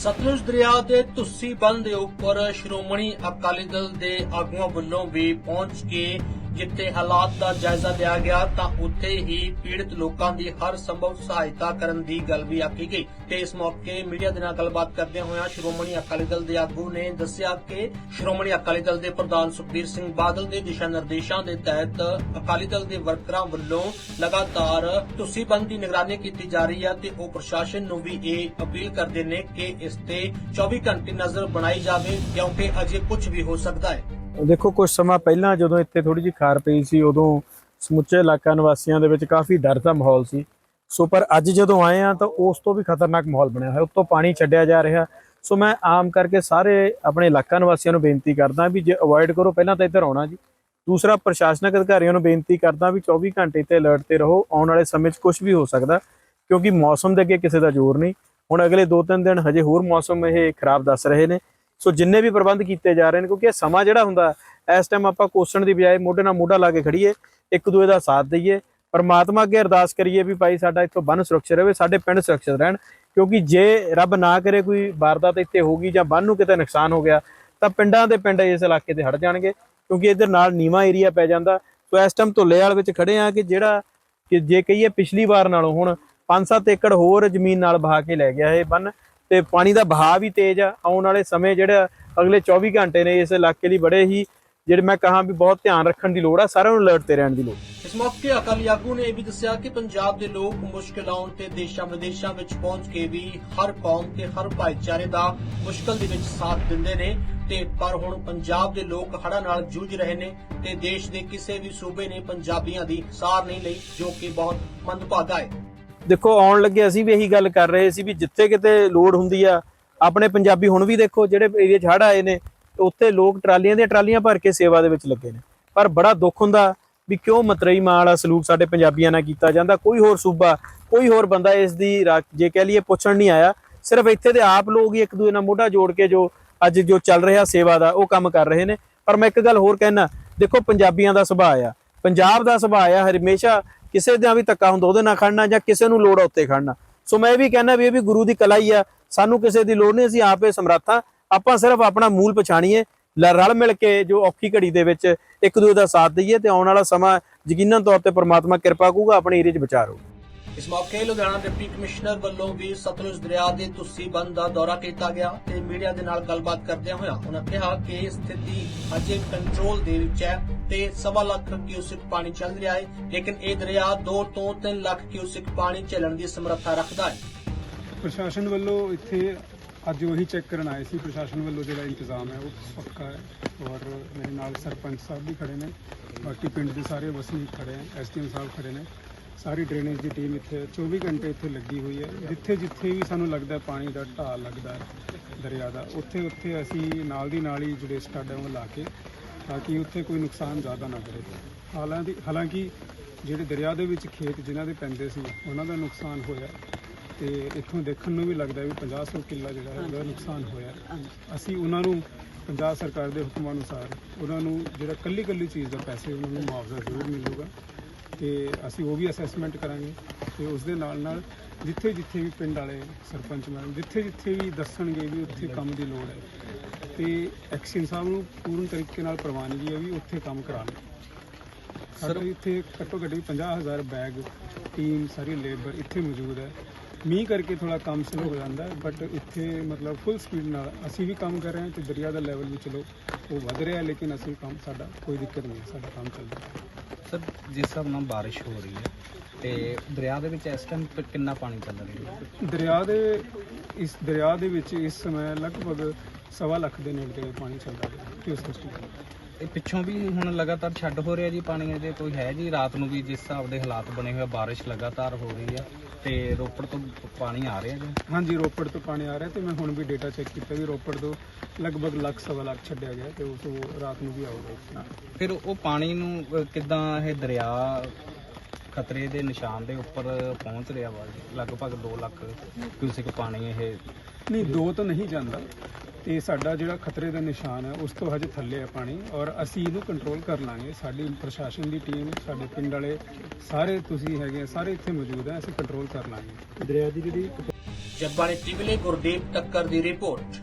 ਸਤਲੁਜ ਦਰਿਆ ਦੇ ਤੁਸੀਂ ਬੰਦ ਦੇ ਉੱਪਰ ਸ਼੍ਰੋਮਣੀ ਅਕਾਲੀ ਦਲ ਦੇ ਆਗੂਆਂ ਵੱਲੋਂ ਵੀ ਪਹੁੰਚ ਕੇ ਜਿੱਥੇ ਹਾਲਾਤ ਦਾ ਜਾਇਜ਼ਾ ਲਿਆ ਗਿਆ, ਤਾਂ ਉੱਥੇ ਹੀ ਪੀੜਤ ਲੋਕਾਂ ਦੀ ਹਰ ਸੰਭਵ ਸਹਾਇਤਾ ਕਰਨ ਦੀ ਗੱਲ ਵੀ ਆਖੀ ਗਈ। ਤੇ ਇਸ ਮੌਕੇ ਮੀਡੀਆ ਦੇ ਨਾਲ ਗੱਲਬਾਤ ਕਰਦਿਆਂ ਹੋਇਆ ਸ਼੍ਰੋਮਣੀ ਅਕਾਲੀ ਦਲ ਦੇ ਆਗੂ ਨੇ ਦੱਸਿਆ ਕਿ ਸ਼੍ਰੋਮਣੀ ਅਕਾਲੀ ਦਲ ਦੇ ਪ੍ਰਧਾਨ ਸੁਖਬੀਰ ਸਿੰਘ ਬਾਦਲ ਦੇ ਦਿਸ਼ਾ ਨਿਰਦੇਸ਼ਾਂ ਦੇ ਤਹਿਤ ਅਕਾਲੀ ਦਲ ਦੇ ਵਰਕਰਾਂ ਵੱਲੋਂ ਲਗਾਤਾਰ ਤੁਸੀਂ ਦੀ ਨਿਗਰਾਨੀ ਕੀਤੀ ਜਾ ਰਹੀ ਹੈ ਤੇ ਉਹ ਪ੍ਰਸ਼ਾਸਨ ਨੂੰ ਵੀ ਇਹ ਅਪੀਲ ਕਰਦੇ ਨੇ ਕਿ ਇਸ ਤੇ 24 ਘੰਟੇ ਨਜ਼ਰ ਬਣਾਈ ਜਾਵੇ, ਕਿਉਂਕਿ ਅਜੇ ਕੁਝ ਵੀ ਹੋ ਸਕਦਾ ਹੈ। ਦੇਖੋ ਕੁਝ ਸਮਾਂ ਪਹਿਲਾਂ ਜਦੋਂ ਇੱਥੇ ਥੋੜੀ ਜਿਹੀ ਖਾਰ ਪਈ ਸੀ, ਉਦੋਂ ਸਮੁੱਚੇ ਇਲਾਕਾ ਨਿਵਾਸੀਆਂ ਦੇ ਵਿੱਚ ਕਾਫੀ ਡਰ ਦਾ ਮਾਹੌਲ ਸੀ। ਸੋ, ਪਰ ਅੱਜ ਜਦੋਂ ਆਏ ਆ ਤਾਂ ਉਸ ਤੋਂ ਵੀ ਖਤਰਨਾਕ ਮਾਹੌਲ ਬਣਿਆ ਹੋਇਆ, ਉੱਤੋਂ ਪਾਣੀ ਛੱਡਿਆ ਜਾ ਰਿਹਾ। ਸੋ, ਮੈਂ ਆਮ ਕਰਕੇ ਸਾਰੇ ਆਪਣੇ ਇਲਾਕਾ ਨਿਵਾਸੀਆਂ ਨੂੰ ਬੇਨਤੀ ਕਰਦਾ ਵੀ ਜੇ ਅਵੋਇਡ ਕਰੋ, ਪਹਿਲਾਂ ਤਾਂ ਇੱਧਰ ਆਉਣਾ ਜੀ। ਦੂਸਰਾ, ਪ੍ਰਸ਼ਾਸਨਿਕ ਅਧਿਕਾਰੀਆਂ ਨੂੰ ਬੇਨਤੀ ਕਰਦਾ ਵੀ 24 ਘੰਟੇ ਤੇ ਅਲਰਟ ਤੇ ਰਹੋ, ਆਉਣ ਵਾਲੇ ਸਮੇਂ 'ਚ ਕੁਝ ਵੀ ਹੋ ਸਕਦਾ, ਕਿਉਂਕਿ ਮੌਸਮ ਦੇ ਅੱਗੇ ਕਿਸੇ ਦਾ ਜ਼ੋਰ ਨਹੀਂ। ਹੁਣ ਅਗਲੇ 2-3 ਦਿਨ ਹਜੇ ਹੋਰ ਮੌਸਮ ਇਹ ਖਰਾਬ ਦੱਸ ਰਹੇ ਨੇ। ਸੋ ਜਿੰਨੇ ਵੀ ਪ੍ਰਬੰਧ ਕੀਤੇ ਜਾ ਰਹੇ ਨੇ, ਕਿਉਂਕਿ ਇਹ ਸਮਾਂ ਜਿਹੜਾ ਹੁੰਦਾ, ਇਸ ਟਾਈਮ ਆਪਾਂ ਕੋਸਣ ਦੀ ਬਜਾਏ ਮੋਢੇ ਨਾਲ ਮੋਢਾ ਲਾ ਕੇ ਖੜੀਏ ਇੱਕ ਦੂਏ ਦਾ ਸਾਥ ਦਈਏ। ਪਰਮਾਤਮਾ ਅੱਗੇ ਅਰਦਾਸ ਕਰੀਏ ਵੀ ਭਾਈ ਸਾਡਾ ਇੱਥੋਂ ਬੰਨ ਸੁਰੱਖਿਅਤ ਰਹੇ, ਸਾਡੇ ਪਿੰਡ ਸੁਰੱਖਿਅਤ ਰਹਿਣ, ਕਿਉਂਕਿ ਜੇ ਰੱਬ ਨਾ ਕਰੇ ਕੋਈ ਵਾਰਦਾਤ ਇੱਥੇ ਹੋਗੀ ਜਾਂ ਬੰਨ ਨੂੰ ਕਿਤੇ ਨੁਕਸਾਨ ਹੋ ਗਿਆ, ਤਾਂ ਪਿੰਡਾਂ ਦੇ ਪਿੰਡ ਇਸ ਇਲਾਕੇ ਤੇ ਹਟ ਜਾਣਗੇ, ਕਿਉਂਕਿ ਇਧਰ ਨਾਲ ਨੀਵਾ ਏਰੀਆ ਪੈ ਜਾਂਦਾ। ਸੋ ਇਸ ਟਾਈਮ ਧੁੱਲੇ ਵਾਲ ਵਿੱਚ ਖੜੇ ਆ ਕਿ ਜਿਹੜਾ, ਕਿ ਜੇ ਕਹੀਏ ਪਿਛਲੀ ਵਾਰ ਨਾਲੋਂ ਹੁਣ 5-7 ਏਕੜ ਹੋਰ ਜ਼ਮੀਨ ਨਾਲ ਬਹਾ ਕੇ ਲੈ ਗਿਆ ਇਹ ਬੰਨ ਤੇ ਪਾਣੀ ਦਾ ਬਹਾਅ ਵੀ ਤੇਜ਼ ਆ। ਆਉਣ ਵਾਲੇ ਸਮੇਂ ਜਿਹੜਾ ਅਗਲੇ 24 ਘੰਟੇ ਨੇ ਇਸ ਇਲਾਕੇ ਲਈ ਬੜੇ ਹੀ ਜਿਹੜੇ ਮੈਂ ਕਹਾਂ ਵੀ ਬਹੁਤ ਧਿਆਨ ਰੱਖਣ ਦੀ ਲੋੜ ਆ, ਸਾਰਿਆਂ ਨੂੰ ਅਲਰਟ ਤੇ ਰਹਿਣ ਦੀ ਲੋੜ। ਇਸ ਮੌਕੇ ਅਕਾਲੀ ਆਗੂ ਨੇ ਇਹ ਵੀ ਦੱਸਿਆ ਕਿ ਪੰਜਾਬ ਦੇ ਲੋਕ ਮੁਸ਼ਕਲ ਆਉਣ ਤੇ ਦੇਸ਼ਾਂ ਵਿਦੇਸ਼ਾਂ ਵਿੱਚ ਪਹੁੰਚ ਕੇ ਵੀ ਹਰ ਕੌਮ ਤੇ ਹਰ ਭਾਈਚਾਰੇ ਦਾ ਮੁਸ਼ਕਲ ਦੇ ਵਿੱਚ ਸਾਥ ਦਿੰਦੇ ਨੇ। ਤੇ ਪਰ ਹੁਣ ਪੰਜਾਬ ਦੇ ਲੋਕ ਹੜ੍ਹਾਂ ਨਾਲ ਜੂਝ ਰਹੇ ਨੇ ਤੇ ਦੇਸ਼ ਦੇ ਕਿਸੇ ਵੀ ਸੂਬੇ ਨੇ ਪੰਜਾਬੀਆਂ ਦੀ ਸਾਰ ਨਹੀਂ ਲਈ, ਜੋ ਕਿ ਬਹੁਤ ਮੰਦਭਾਗਾ ਹੈ। ਦੇਖੋ, ਆਉਣ ਲੱਗੇ ਅਸੀਂ ਵੀ ਇਹੀ ਗੱਲ ਕਰ ਰਹੇ ਸੀ ਵੀ ਜਿੱਥੇ ਕਿਤੇ ਲੋੜ ਹੁੰਦੀ ਆ, ਆਪਣੇ ਪੰਜਾਬੀ ਹੁਣ ਵੀ ਦੇਖੋ, ਜਿਹੜੇ ਏਰੀਆ 'ਚ ਆਏ ਨੇ ਉੱਥੇ ਲੋਕ ਟਰਾਲੀਆਂ ਦੀਆਂ ਟਰਾਲੀਆਂ ਭਰ ਕੇ ਸੇਵਾ ਦੇ ਵਿੱਚ ਲੱਗੇ ਨੇ। ਪਰ ਬੜਾ ਦੁੱਖ ਹੁੰਦਾ ਵੀ ਕਿਉਂ ਮਤਰਈ ਮਾਂ ਵਾਲਾ ਸਲੂਕ ਸਾਡੇ ਪੰਜਾਬੀਆਂ ਨਾਲ ਕੀਤਾ ਜਾਂਦਾ, ਕੋਈ ਹੋਰ ਸੂਬਾ, ਕੋਈ ਹੋਰ ਬੰਦਾ ਇਸ ਦੀ ਰਾ- ਜੇ ਕਹਿ ਲਈਏ ਪੁੱਛਣ ਨਹੀਂ ਆਇਆ। ਸਿਰਫ ਇੱਥੇ ਦੇ ਆਪ ਲੋਕ ਹੀ ਇੱਕ ਦੂਜੇ ਨਾਲ ਮੋਢਾ ਜੋੜ ਕੇ ਜੋ ਅੱਜ ਜੋ ਚੱਲ ਰਿਹਾ ਸੇਵਾ ਦਾ, ਉਹ ਕੰਮ ਕਰ ਰਹੇ ਨੇ। ਪਰ ਮੈਂ ਇੱਕ ਗੱਲ ਹੋਰ ਕਹਿਣਾ ਦੇਖੋ, ਪੰਜਾਬੀਆਂ ਦਾ ਸੁਭਾਅ ਆ। ਪੰਜਾਬ ਦਾ ਸੁਭਾਅ ਆ ਹਮੇਸ਼ਾ ਕਿਸੇ ਦਾ ਵੀ ਧੱਕਾ ਹੁੰਦਾ, ਉਹਦੇ ਨਾਲ ਖੜਨਾ ਜਾਂ ਕਿਸੇ ਨੂੰ ਲੋੜ ਉੱਤੇ ਖੜਨਾ। ਸੋ ਮੈਂ ਵੀ ਕਹਿਣਾ ਵੀ ਇਹ ਵੀ ਗੁਰੂ ਦੀ ਕਲਾ ਹੀ ਆ। ਸਾਨੂੰ ਕਿਸੇ ਦੀ ਲੋੜ ਨਹੀਂ, ਅਸੀਂ ਆਪੇ ਸਮਰੱਥਾ। ਆਪਾਂ ਸਿਰਫ ਆਪਣਾ ਮੂਲ ਪਛਾਣੀਏ ਰਲ ਮਿਲ ਕੇ ਜੋ ਔਖੀ ਘੜੀ ਦੇ ਵਿੱਚ ਇੱਕ ਦੂਜੇ ਦਾ ਸਾਥ ਦਈਏ ਤੇ ਆਉਣ ਵਾਲਾ ਸਮਾਂ ਯਕੀਨਨ ਤੌਰ ਤੇ ਪ੍ਰਮਾਤਮਾ ਕਿਰਪਾ ਕਰੂਗਾ, ਆਪਣੇ ਏਰੀਏ 'ਚ ਵਿਚਾਰੋ ਇਸ ਮੌਕੇ ਲੁਧਿਆਣਾ ਡਿਪਟੀ ਕਮਿਸ਼ਨਰ ਵੱਲੋਂ ਵੀ ਸਤਲੁਜ ਦਰਿਆ ਦੇ ਤੁਸੀਂ ਬੰਦ ਦਾ ਦੌਰਾ ਕੀਤਾ ਗਿਆ ਤੇ ਮੀਡੀਆ ਦੇ ਨਾਲ ਗੱਲਬਾਤ ਕਰਦਿਆਂ ਹੋਇਆ ਉਹਨਾਂ ਕਿਹਾ ਕਿ ਸਥਿਤੀ ਅਜੇ ਕੰਟਰੋਲ ਦੇ ਵਿੱਚ ਹੈ। ਤੇ ਸਵਾ ਲੱਖ ਕਿਊਸਿਕ ਪਾਣੀ ਚੱਲ ਰਿਹਾ ਹੈ, ਲੇਕਿਨ ਇਹ ਦਰਿਆ 2 ਤੋਂ 3 ਲੱਖ ਕਿਊਸਿਕ ਪਾਣੀ ਚੱਲਣ ਦੀ ਸਮਰੱਥਾ ਰੱਖਦਾ ਹੈ। ਪ੍ਰਸ਼ਾਸਨ ਵੱਲੋਂ ਇੱਥੇ ਅੱਜ ਉਹੀ ਚੈੱਕ ਕਰਨ ਆਏ ਸੀ। ਪ੍ਰਸ਼ਾਸਨ ਵੱਲੋਂ ਜਿਹੜਾ ਇੰਤਜ਼ਾਮ ਹੈ, ਉਹ ਪੱਕਾ ਹੈ ਔਰ ਮੇਰੇ ਨਾਲ ਸਰਪੰਚ ਸਾਹਿਬ ਵੀ ਖੜੇ ਨੇ। ਬਾਕੀ ਪਿੰਡ ਦੇ ਸਾਰੇ ਵਸਨੀਕ ਖੜੇ ਹੈ ਐਸਟੀਐਮ ਸਾਹਿਬ ਖੜੇ ਨੇ। ਸਾਰੀ ਡਰੇਨੇਜ ਦੀ ਟੀਮ ਇੱਥੇ 24 ਘੰਟੇ ਇੱਥੇ ਲੱਗੀ ਹੋਈ ਹੈ। ਜਿੱਥੇ ਜਿੱਥੇ ਵੀ ਸਾਨੂੰ ਲੱਗਦਾ ਪਾਣੀ ਦਾ ਢਾਲ ਲੱਗਦਾ ਦਰਿਆ ਦਾ, ਉੱਥੇ ਉੱਥੇ ਅਸੀਂ ਨਾਲ ਦੀ ਨਾਲ ਹੀ ਜਿਹੜੇ ਸਟੱਡ ਹੈ, ਉਹ ਲਾ ਕੇ ਤਾਂ ਕਿ ਉੱਥੇ ਕੋਈ ਨੁਕਸਾਨ ਜ਼ਿਆਦਾ ਨਾ ਕਰੇ। ਹਾਲਾਂਕਿ ਹਾਲਾਂਕਿ ਜਿਹੜੇ ਦਰਿਆ ਦੇ ਵਿੱਚ ਖੇਤ ਜਿਨ੍ਹਾਂ ਦੇ ਪੈਂਦੇ ਸੀ ਉਹਨਾਂ ਦਾ ਨੁਕਸਾਨ ਹੋਇਆ। ਤੇ ਇੱਥੋਂ ਦੇਖਣ ਨੂੰ ਵੀ ਲੱਗਦਾ ਵੀ 50 ਕਿੱਲਾ ਜਿਹੜਾ ਹੈ ਉਹਦਾ ਨੁਕਸਾਨ ਹੋਇਆ। ਅਸੀਂ ਉਹਨਾਂ ਨੂੰ ਪੰਜਾਬ ਸਰਕਾਰ ਦੇ ਹੁਕਮਾਂ ਅਨੁਸਾਰ ਉਹਨਾਂ ਨੂੰ ਜਿਹੜਾ ਕੱਲੀ ਕੱਲੀ ਚੀਜ਼ ਦਾ ਪੈਸੇ ਉਹਨਾਂ ਨੂੰ ਮੁਆਵਜ਼ਾ ਜ਼ਰੂਰ ਮਿਲੂਗਾ। ਤੇ ਅਸੀਂ ਉਹ ਵੀ ਅਸੈਸਮੈਂਟ ਕਰਾਂਗੇ। ਤੇ ਉਸ ਦੇ ਨਾਲ ਨਾਲ ਜਿੱਥੇ ਜਿੱਥੇ ਵੀ ਪਿੰਡ ਵਾਲੇ ਸਰਪੰਚ ਮੈਡਮ ਜਿੱਥੇ ਜਿੱਥੇ ਵੀ ਦੱਸਣਗੇ ਵੀ ਉੱਥੇ ਕੰਮ ਦੀ ਲੋੜ ਹੈ ਤੇ ਐਕਸ਼ਨ ਸਾਹਿਬ ਨੂੰ ਪੂਰਨ ਤਰੀਕੇ ਨਾਲ ਪ੍ਰਵਾਨਗੀ ਹੈ ਵੀ ਉੱਥੇ ਕੰਮ ਕਰਾਉਣ। ਸਾਡੇ ਇੱਥੇ ਘੱਟੋ ਘੱਟ ਵੀ 50000 ਬੈਗ ਟੀਮ ਸਾਰੀ ਲੇਬਰ ਇੱਥੇ ਮੌਜੂਦ ਹੈ। ਮੀਂਹ ਕਰਕੇ ਥੋੜਾ ਕੰਮ ਸਲੋ ਹੋ ਜਾਂਦਾ ਹੈ ਬਟ ਇੱਥੇ ਮਤਲਬ ਫੁੱਲ ਸਪੀਡ ਨਾਲ ਅਸੀਂ ਵੀ ਕੰਮ ਕਰ ਰਹੇ ਹਾਂ ਤੇ ਦਰਿਆ ਦਾ ਲੈਵਲ ਵੀ ਚਲੋ ਉਹ ਵਧ ਰਿਹਾ ਲੇਕਿਨ ਅਸੀਂ ਕੰਮ ਸਾਡਾ ਕੋਈ ਦਿੱਕਤ ਨਹੀਂ ਸਾਡਾ ਕੰਮ ਚੱਲ ਰਿਹਾ ਸਰ ਜਿਸ ਹਿਸਾਬ ਨਾਲ ਬਾਰਿਸ਼ ਹੋ ਰਹੀ ਹੈ ਤੇ ਦਰਿਆ ਦੇ ਵਿੱਚ ਇਸ ਟਾਈਮ ਕਿੰਨਾ ਪਾਣੀ ਚੱਲ ਰਿਹਾ ਹੈ? ਦਰਿਆ ਦੇ ਇਸ ਦਰਿਆ ਦੇ ਵਿੱਚ ਇਸ ਸਮੇਂ ਲਗਭਗ ਸਵਾ ਲੱਖ ਦੇ ਨੇੜੇ ਤੇੜੇ ਪਾਣੀ ਚੱਲਦਾ ਹੈ ਕਿਉਂ ਸਟੇਸ਼ਨ ਇਹ ਪਿੱਛੋਂ ਵੀ ਹੁਣ ਲਗਾਤਾਰ ਛੱਡ ਹੋ ਰਿਹਾ ਜੀ ਪਾਣੀ ਇਹਦੇ ਕੋਈ ਹੈ ਜੀ ਰਾਤ ਨੂੰ ਵੀ ਜਿਸ ਹਿਸਾਬ ਦੇ ਹਾਲਾਤ ਬਣੇ ਹੋਏ ਆ, ਬਾਰਿਸ਼ ਲਗਾਤਾਰ ਹੋ ਰਹੀ ਹੈ ਤੇ ਰੋਪੜ ਤੋਂ ਪਾਣੀ ਆ ਰਿਹਾ ਜੀ ਹਾਂਜੀ ਰੋਪੜ ਤੋਂ ਪਾਣੀ ਆ ਰਿਹਾ ਤੇ ਮੈਂ ਹੁਣ ਵੀ ਡੇਟਾ ਚੈੱਕ ਕੀਤਾ ਵੀ ਰੋਪੜ ਤੋਂ ਲਗਭਗ ਲੱਖ ਸਵਾ ਲੱਖ ਛੱਡਿਆ ਗਿਆ ਤੇ ਉਸ ਉਹ ਰਾਤ ਨੂੰ ਵੀ ਆਊਗਾ। ਫਿਰ ਉਹ ਪਾਣੀ ਨੂੰ ਅਹ, ਕਿੱਦਾਂ ਇਹ ਦਰਿਆ ਖਤਰੇ ਦੇ ਨਿਸ਼ਾਨ ਦੇ ਉੱਪਰ ਪਹੁੰਚ ਰਿਹਾ ਵਾ ਜੀ। ਲਗਭਗ 2 ਲੱਖ ਕਿਊਸਿਕ ਪਾਣੀ ਇਹ ਨਹੀਂ ਦੋ ਤਾਂ ਨਹੀਂ ਜਾਂਦਾ ਤੇ ਸਾਡਾ ਜਿਹੜਾ ਖਤਰੇ ਦਾ ਨਿਸ਼ਾਨ ਹੈ ਉਸ ਤੋਂ ਹਜੇ ਥੱਲੇ ਹੈ ਪਾਣੀ ਔਰ ਅਸੀਂ ਇਹਨੂੰ ਕੰਟਰੋਲ ਕਰ ਲਾਂਗੇ। ਸਾਡੀ ਪ੍ਰਸ਼ਾਸਨ ਦੀ ਟੀਮ ਸਾਡੇ ਪਿੰਡ ਵਾਲੇ ਸਾਰੇ ਤੁਸੀਂ ਹੈਗੇ ਆ, ਸਾਰੇ ਇੱਥੇ ਮੌਜੂਦ ਹੈ ਅਸੀਂ ਕੰਟਰੋਲ ਕਰ ਲਾਂਗੇ। ਦਰਿਆ ਦੀ ਜਿਹੜੀ ਜਗਬਾਣੀ ਟੀਵੀ ਲਈ ਗੁਰਦੀਪ ਟੱਕਰ ਦੀ ਰਿਪੋਰਟ